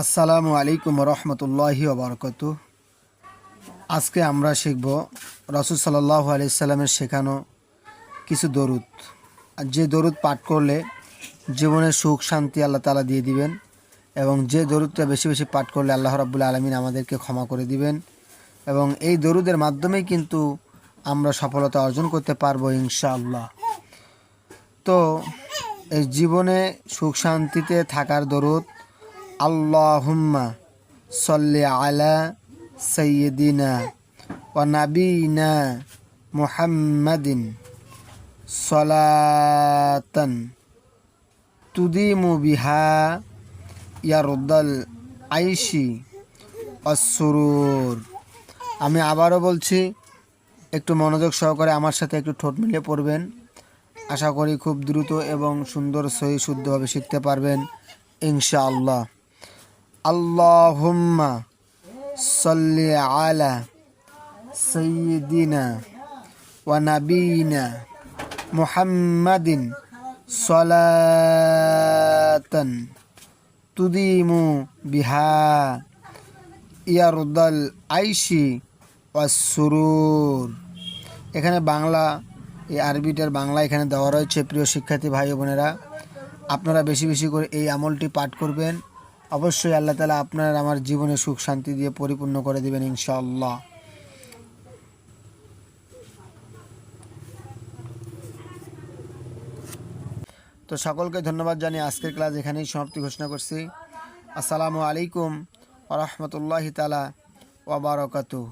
আসসালামু আলাইকুম রহমতুল্লাহি ওবরকত। আজকে আমরা শিখব রসুল সাল্লাহ আলাইসাল্লামের শেখানো কিছু দরুদ। যে দরুদ পাঠ করলে জীবনে সুখ, শান্তি আল্লাহ তালা দিয়ে দিবেন এবং যে দরুদটা বেশি বেশি পাঠ করলে আল্লাহ রাবুল আলমিন আমাদেরকে ক্ষমা করে দিবেন এবং এই দরুদের মাধ্যমেই কিন্তু আমরা সফলতা অর্জন করতে পারব ইনশাআল্লাহ। তো এই জীবনে সুখ, শান্তিতে থাকার দরুদ আল্লাহুম্মা সল্লি আলা সৈয়দিনা ও নাবিনা মুহাম্মাদিন সলাতান তুদিমু বিহা ইয়ারুদ্দাল আইসি অসুরুর আমি আবারও বলছি, একটু মনোযোগ সহকারে আমার সাথে একটু ঠোঁট মিলিয়ে পড়বেন। আশা করি খুব দ্রুত এবং সুন্দর সহি শুদ্ধভাবে শিখতে পারবেন, ইনশাআল্লাহ। আল্লাহুম্মা সাল্লি আলা সাইয়্যিদিনা ওয়া নাবিয়িনা মুহাম্মাদিন সালাতান তুদিমু বিহা আইসি ওয়াসুরুর এখানে বাংলা, এই আরবিটার বাংলা এখানে দেওয়া রয়েছে। প্রিয় শিক্ষার্থী ভাই বোনেরা, আপনারা বেশি বেশি করে এই আমলটি পাঠ করবেন। অবশ্যই আল্লাহ তালা আপনার আমার জীবনে সুখ, শান্তি দিয়ে পরিপূর্ণ করে দেবেন ইনশাআল্লাহ। তো সকলকে ধন্যবাদ জানিয়ে আজকের ক্লাস এখানেই সমাপ্তি ঘোষণা করছি। আসসালামু আলাইকুম ওরহমতুল্লাহি তালা ওবরাকাতুহ